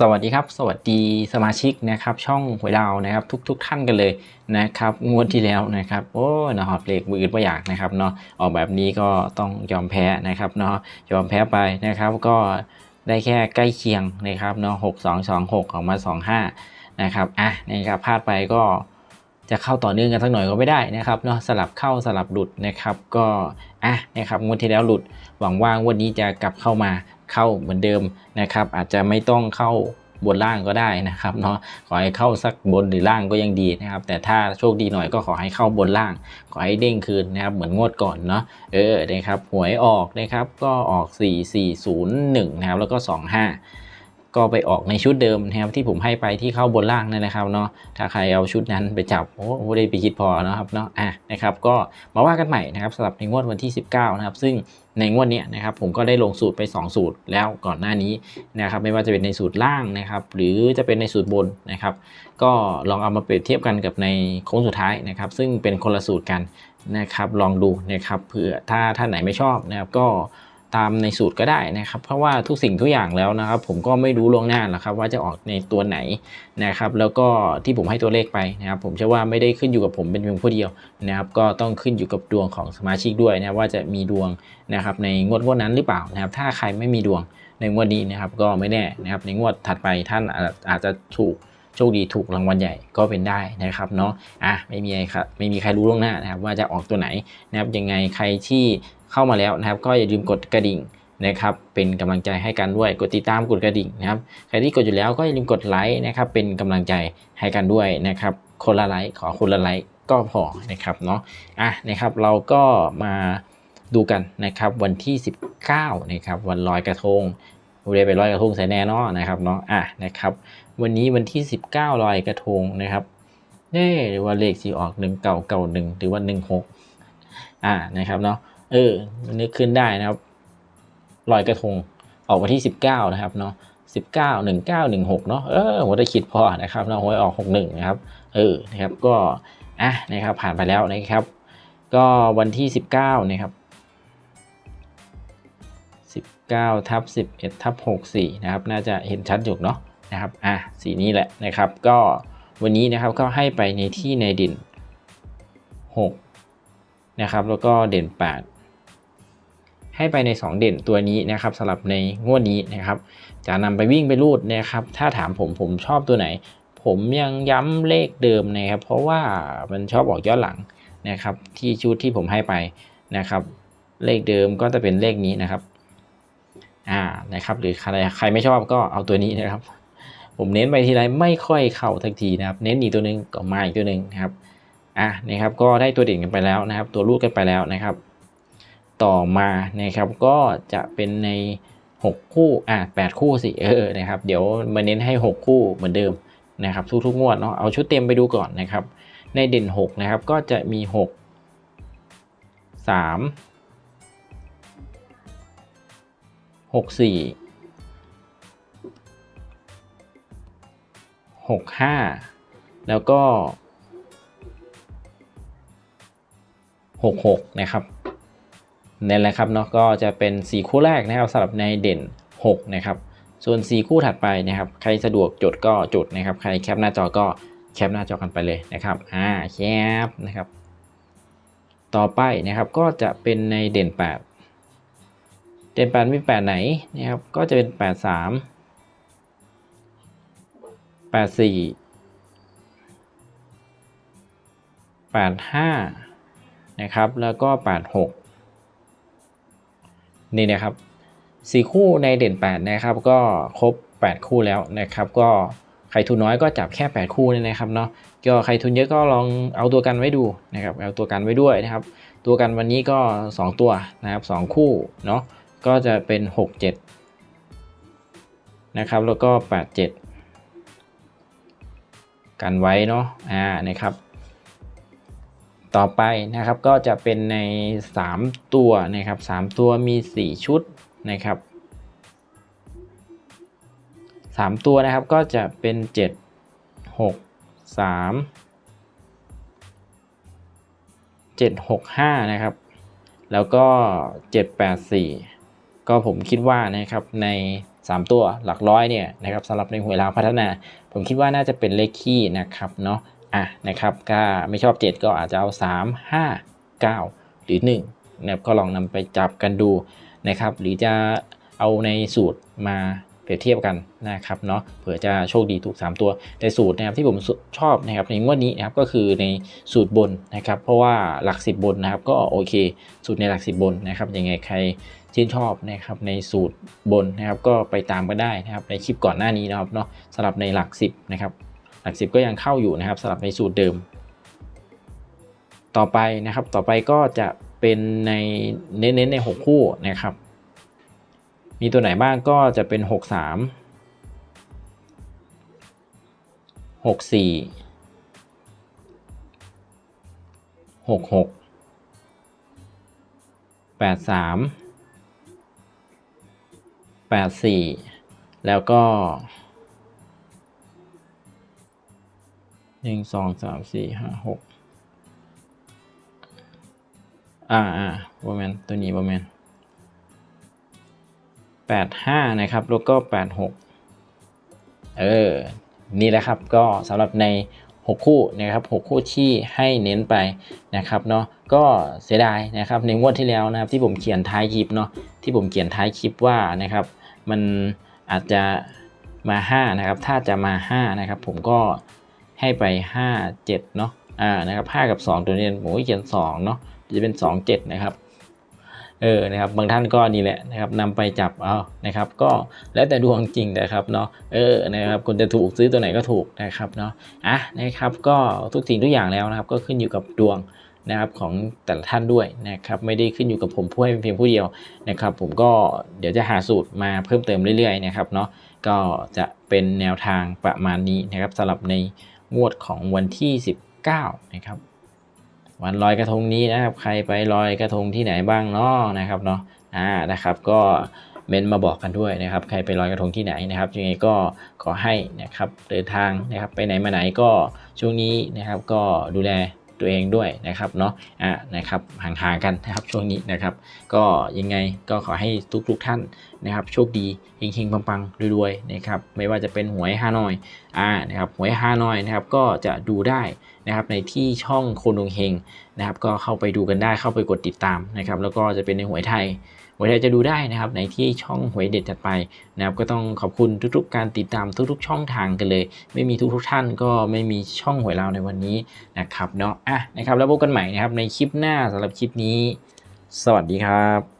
สวัสดีครับ สวัสดีสมาชิกนะครับ ช่องหวยดาวนะครับ ทุกๆท่านกันเลยนะครับ งวดที่แล้วนะครับ โอ้นะครับเลขมืออื่นปอยากนะครับเนาะออกแบบนี้ก็ต้องยอมแพ้นะครับเนาะยอมแพ้ไปนะครับ ก็ ได้แค่ใกล้เคียงนะครับเนาะหกสองสองหกออกมาสองห้านะครับอะนะครับพลาดไปก็จะเข้าต่อเนื่องกันสักหน่อยก็ไม่ได้นะครับเนาะสลับเข้าสลับหลุดนะครับก็อะนะครับงวดที่แล้วหลุด หวังว่างวดนี้จะกลับเข้ามาเข้าเหมือนเดิมนะครับ อาจจะไม่ต้องเข้า บนล่างก็ได้นะครับเนาะขอให้เข้าสักบนหรือล่างก็ยังดีนะครับ แต่ถ้าโชคดีหน่อยก็ขอให้เข้าบนล่าง ขอให้เด้งคืนนะครับเหมือนงวดก่อนเนาะเออนะครับหวยออกนะครับก็ออก 4 4 0 1 นะครับแล้วก็ 25 ก็ไปออกในชุดเดิมนะครับที่ผมให้ไปที่เข้าบนล่างนั่นนะครับเนาะถ้าใครเอาชุดนั้นไปจับโอ้โหได้ไปคิดพอนะครับเนาะอะนะครับก็มาว่ากันใหม่นะครับสำหรับในงวดวันที่ 19 นะครับ ซึ่งในงวดนี้นะครับผมก็ได้ลงสูตรไป 2 สูตรแล้วก่อนหน้านี้นะครับไม่ว่าจะเป็นในสูตรล่างนะครับ หรือจะเป็นในสูตรบนนะครับ ก็ลองเอามาเปรียบเทียบกันกับในโค้งสุดท้ายนะครับ ซึ่งเป็นคนละสูตรกันนะครับลองดูนะครับเผื่อถ้าท่านไหนไม่ชอบนะครับก็ ตามในสูตรก็ได้นะครับ เพราะว่าทุกสิ่งทุกอย่างแล้วนะครับ ผมก็ไม่รู้ล่วงหน้าหรอกครับ ว่าจะออกในตัวไหนนะครับ แล้วก็ที่ผมให้ตัวเลขไปนะครับ ผมเชื่อว่าไม่ได้ขึ้นอยู่กับผมเป็นเพียงผู้เดียวนะครับ ก็ต้องขึ้นอยู่กับดวงของสมาชิกด้วยนะว่าจะมีดวงนะครับในงวดงวดนั้นหรือเปล่านะครับ ถ้าใครไม่มีดวงในงวดนี้นะครับ ก็ไม่แน่นะครับ ในงวดถัดไปท่านอาจอาจจะถูก โชคดีถูกรางวัลใหญ่ก็เป็นได้นะครับเนาะอะไม่มีใครครับไม่มีใครรู้ล่วงหน้านะครับว่าจะออกตัวไหนนะครับยังไงใครที่เข้ามาแล้วนะครับ ก็อย่าลืมกดกระดิ่งนะครับเป็นกำลังใจให้กันด้วยกดติดตามกดกระดิ่งนะครับใครที่กดอยู่แล้วก็อย่าลืมกดไลค์นะครับเป็นกำลังใจให้กันด้วยนะครับคนละไลค์ขอคนละไลค์ก็พอนะครับเนาะอะนะครับเราก็มาดูกันนะครับวันที่ 19นะครับวันลอยกระทงเราได้ไปลอยกระทงใส่แน่นอนนะครับเนาะอะนะครับ วันนี้วันที่ 19ลอยกระทงนะครับเน่หรือว่าเลขสีออก1เก่าเก่าหนึ่งหรือว่า16อ่านะครับเนาะเออนึกขึ้นได้นะครับลอยกระทงออกวันที่ 19 นะครับเนาะ19 19 16เนาะเออหัวตะคิดพอนะครับเนาะหวยออก61นะครับเออนะครับก็อะนะครับผ่านไปแล้วนะครับ ก็วันที่19นะครับ19ทับ11ทับ64นะครับ น่าจะเห็นชัดอยู่เนาะ นะครับอะสีนี้แหละนะครับ ก็วันนี้นะครับก็ให้ไปในที่ในเด่น6 นะครับ แล้วก็เด่น 8 ให้ไปใน 2 เด่นตัวนี้นะครับสำหรับในงวดนี้นะครับ จะนำไปวิ่งไปรูดนะครับ ถ้าถามผมผมชอบตัวไหน ผมยังย้ำเลขเดิมนะครับ เพราะว่ามันชอบออกย้อนหลังนะครับ ที่ชุดที่ผมให้ไปนะครับ เลขเดิมก็จะเป็นเลขนี้นะครับอ่านะครับ หรือใครใครไม่ชอบก็เอาตัวนี้นะครับ ผมเน้นไปทีไรไม่ค่อยเข้าทักทีนะครับเน้นอีกตัวหนึ่งก็มาอีกตัวหนึ่งนะครับอะนะครับก็ได้ตัวเด่นกันไปแล้วนะครับ ตัวรูดกันไปแล้วนะครับ ต่อมานะครับก็จะเป็นใน 6 คู่อะ8คู่สิเออนะครับเดี๋ยวมาเน้นให้ 6 คู่เหมือนเดิมนะครับทุกๆงวดเนาะเอาชุดเต็มไปดูก่อนนะครับ ในเด่น 6 นะครับ ก็จะมี 6 3หก หกห้าแล้วก็หกหกนะครับนั่นแหละครับเนาะก็จะเป็นสี่คู่แรกนะครับสำหรับในเด่นหกนะครับ ส่วนสี่คู่ถัดไปนะครับ ใครสะดวกจดก็จดนะครับ ใครแคปหน้าจอก็แคปหน้าจอกันไปเลยนะครับอ่าแคปนะครับ ต่อไปนะครับก็จะเป็นในเด่น 8 เด่นแปดมีแปดไหนนะครับ ก็จะเป็นแปดสาม ปดสี่แปดห้านะครับ แล้วก็แปดหกนี่นะครับสี่คู่ในเด่นแปดนะครับ ก็ครบแปดคู่แล้วนะครับ ก็ใครทุนน้อยก็จับแค่แปดคู่นี่นะครับเนาะก็ใครทุนเยอะก็ลองเอาตัวกันไว้ดูนะครับ เอาตัวกันไว้ด้วยนะครับ ตัวกันวันนี้ก็2ตัวนะครับ2คู่เนาะก็จะเป็น6 7นะครับ แล้วก็8 7 กันไว้เนาะอ่านะครับ ต่อไปนะครับก็จะเป็นใน 3 ตัวนะครับ 3 ตัวมี 4 ชุดนะครับสามตัวนะครับก็จะเป็นเจ็ดหกสามเจ็ดหกห้านะครับ แล้วก็เจ็ดแปดสี่ก็ผมคิดว่านะครับใน 3 ตัวหลักร้อยเนี่ยนะครับสำหรับในหวยลาวพัฒนา ผมคิดว่าน่าจะเป็นเลขคี่นะครับเนาะอะนะครับก็ไม่ชอบ 7 ก็อาจจะเอา 3 5 9 หรือ1นะครับก็ลองนำไปจับกันดูนะครับหรือจะเอาในสูตรมา เปรียบเทียบกันนะครับเนาะเผื่อจะโชคดีถูก 3 ตัว แต่สูตรนะครับที่ผมชอบนะครับในงวดนี้นะครับก็คือในสูตรบนนะครับเพราะว่าหลัก 10 บนนะครับก็โอเค สูตรในหลัก 10 บนนะครับยังไงใครชื่นชอบนะครับในสูตรบนนะครับก็ไปตามกันได้นะครับในคลิปก่อนหน้านี้นะครับเนาะสำหรับในหลัก 10นะครับหลัก 10 ก็ยังเข้าอยู่นะครับสำหรับในสูตรเดิม ต่อไปนะครับต่อไปก็จะเป็นในเน้นๆใน 6 คู่นะครับ มีตัวไหนบ้างก็จะเป็น 6 3 6 4 6 6 8 3 8 4 แล้วก็หนึ่งสองสามสี่ห้าหกอ่าอ่าบอแมนตัวนี้บอแมน 85 นะครับ แล้วก็ 86 เออ นี่แหละครับ ก็สำหรับใน 6 คู่นะครับ 6 คู่ที่ให้เน้นไปนะครับเนาะ ก็เสียดายนะครับ ในงวดที่แล้วนะครับ ที่ผมเขียนท้ายคลิปเนาะ ที่ผมเขียนท้ายคลิปว่านะครับ มันอาจจะมา 5 นะครับ ถ้าจะมา 5 นะครับ ผมก็ให้ไป 5 7 เนาะ อ่า นะครับ 5 กับ 2 ตัวนี้ผมก็เขียน 2 เนาะ จะเป็น 2 7 นะครับ เออนะครับบางท่านก็นี่แหละนะครับนำไปจับเอานะครับก็แล้วแต่ดวงจริงนะครับเนาะเออนะครับคุณจะถูกซื้อตัวไหนก็ถูกนะครับเนาะอะนะครับก็ทุกสิ่งทุกอย่างแล้วนะครับก็ขึ้นอยู่กับดวงนะครับของแต่ละท่านด้วยนะครับไม่ได้ขึ้นอยู่กับผมผู้ให้เพียงผู้เดียวนะครับ ผมก็เดี๋ยวจะหาสูตรมาเพิ่มเติมเรื่อยๆนะครับเนาะก็จะเป็นแนวทางประมาณนี้นะครับสำหรับในงวดของวันที่ 19 นะครับ วันลอยกระทงนี้นะครับ ใครไปลอยกระทงที่ไหนบ้างเนาะนะครับเนาะอ่านะครับ ก็เมนมาบอกกันด้วยนะครับ ใครไปลอยกระทงที่ไหนนะครับยังไงก็ขอให้นะครับเดินทางนะครับ ไปไหนมาไหนก็ช่วงนี้นะครับ ก็ดูแล ตัวเองด้วยนะครับเนาะอะนะครับห่างๆกันนะครับช่วงนี้นะครับ ก็ยังไงก็ขอให้ทุกๆท่านนะครับ โชคดีเฮงๆปังๆรวยๆนะครับ ไม่ว่าจะเป็นหวยฮานอยอ่านะครับหวยฮานอยนะครับก็จะดูได้นะครับในที่ช่องโคนดวงเฮงนะครับ ก็เข้าไปดูกันได้เข้าไปกดติดตามนะครับ แล้วก็จะเป็นในหวยไทย หวยไทยจะดูได้นะครับในที่ช่องหวยเด็ดจัดไปนะครับก็ต้องขอบคุณทุกๆ การติดตามทุกๆ ช่องทางกันเลย ไม่มีทุกๆท่านก็ไม่มีช่องหวยเราในวันนี้นะครับเนาะอะนะครับแล้วพบกันใหม่นะครับในคลิปหน้าสำหรับคลิปนี้ สวัสดีครับ